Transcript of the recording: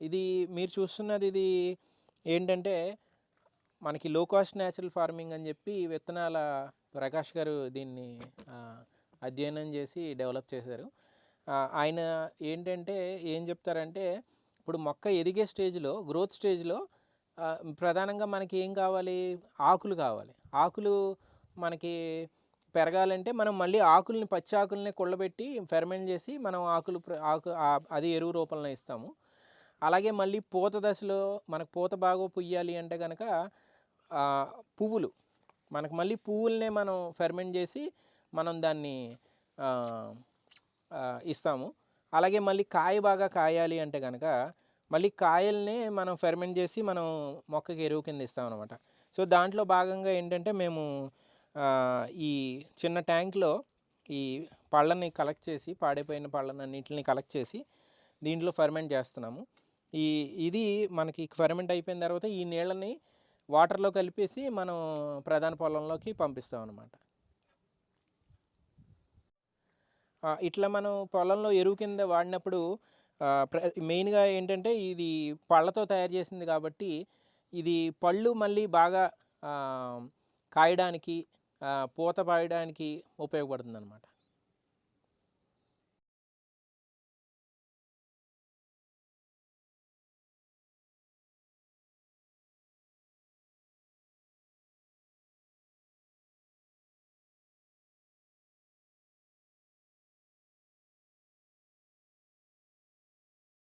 ఇది మీరు చూస్తున్నది ఇది ఏంటంటే మనకి లో కాస్ట్ న్యాచురల్ ఫార్మింగ్ అని చెప్పి విత్తనాల ప్రకాష్ గారు దీన్ని అధ్యయనం చేసి డెవలప్ చేశారు. ఆయన ఏంటంటే ఏం చెప్తారంటే ఇప్పుడు మొక్క ఎదిగే స్టేజ్లో గ్రోత్ స్టేజ్లో ప్రధానంగా మనకి ఏం కావాలి? ఆకులు కావాలి. ఆకులు మనకి పెరగాలంటే మనం మళ్ళీ ఆకుల్ని పచ్చి ఆకుల్ని కుళ్ళబెట్టి ఫెర్మెంట్ చేసి మనం ఆకులు ఆకు అది ఎరువు రూపంలో ఇస్తాము. అలాగే మళ్ళీ పూత దశలో మనకు పూత బాగా పుయ్యాలి అంటే కనుక పువ్వులు. మనకు మళ్ళీ పువ్వులనే మనం ఫెర్మెంట్ చేసి మనం దాన్ని ఇస్తాము. అలాగే మళ్ళీ కాయ బాగా కాయాలి అంటే కనుక మళ్ళీ కాయల్ని మనం ఫెర్మెంట్ చేసి మనం మొక్కకి ఎరువు కింద ఇస్తాం అనమాట సో దాంట్లో భాగంగా ఏంటంటే మేము ఈ చిన్న ట్యాంక్లో ఈ పళ్ళని కలెక్ట్ చేసి పాడైపోయిన పళ్ళని అన్నింటిని కలెక్ట్ చేసి దీంట్లో ఫర్మెంట్ చేస్తున్నాము. ఈ ఇది మనకి ఫెర్మెంట్ అయిపోయిన తర్వాత ఈ నీళ్ళని వాటర్లో కలిపేసి మనం ప్రధాన పొలంలోకి పంపిస్తాం అనమాట ఇట్లా మనం పొలంలో ఎరువు కింద వాడినప్పుడు ప్ర- మెయిన్గా ఏంటంటే ఇది పళ్ళతో తయారు చేసింది కాబట్టి ఇది పళ్ళు మళ్ళీ బాగా కాయడానికి పూత పాయడానికి ఉపయోగపడుతుంది అనమాట